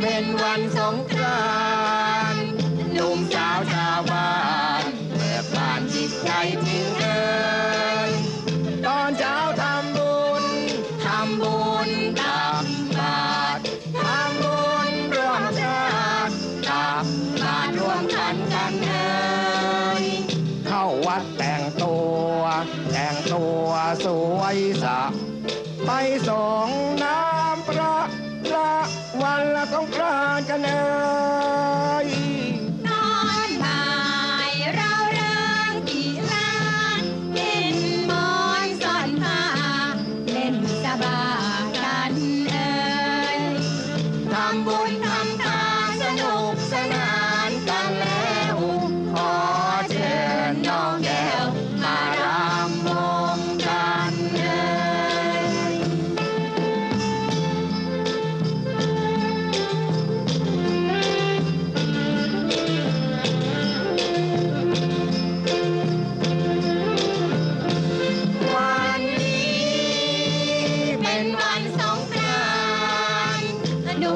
เป็นวันสงกรานต์หนุ่มสาวชาวบ้านเบิกบานจิตใจจริงเอ่ยตอนเช้าทำบุญทำบุญตักบาตรทำบุญร่วมชาติตักบาตรรวมกันกันเอยเข้าวัดแต่งตัว แต่งตัวสวยสะไปส่งน้ำพระ วันละสงกรานต์กันเอ่ยตอนบ่ายเราเริงที่ร้านเล่นมอนซ่อนผ้าเล่นสบากันเอ่ยทำบุญ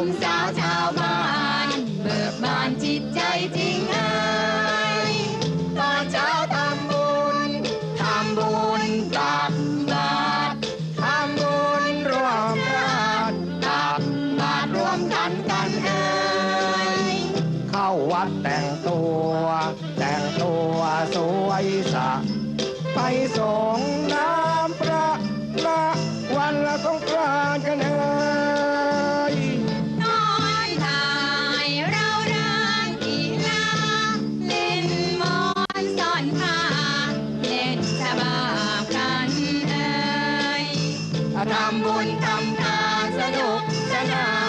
มสาวชาวบ้าน เบิกบานจิตใจจริงเอ่ยตอนเช้าทำบุญทำบุญตักบาตรทำบุญรวมกันตักบาตรรวมกันกันเอ่ยเข้าวัดแต่งตัว แต่งตัวสวยสะไปส่งน้ำพระละวัน ทำบุญทำทานสนุกสนาน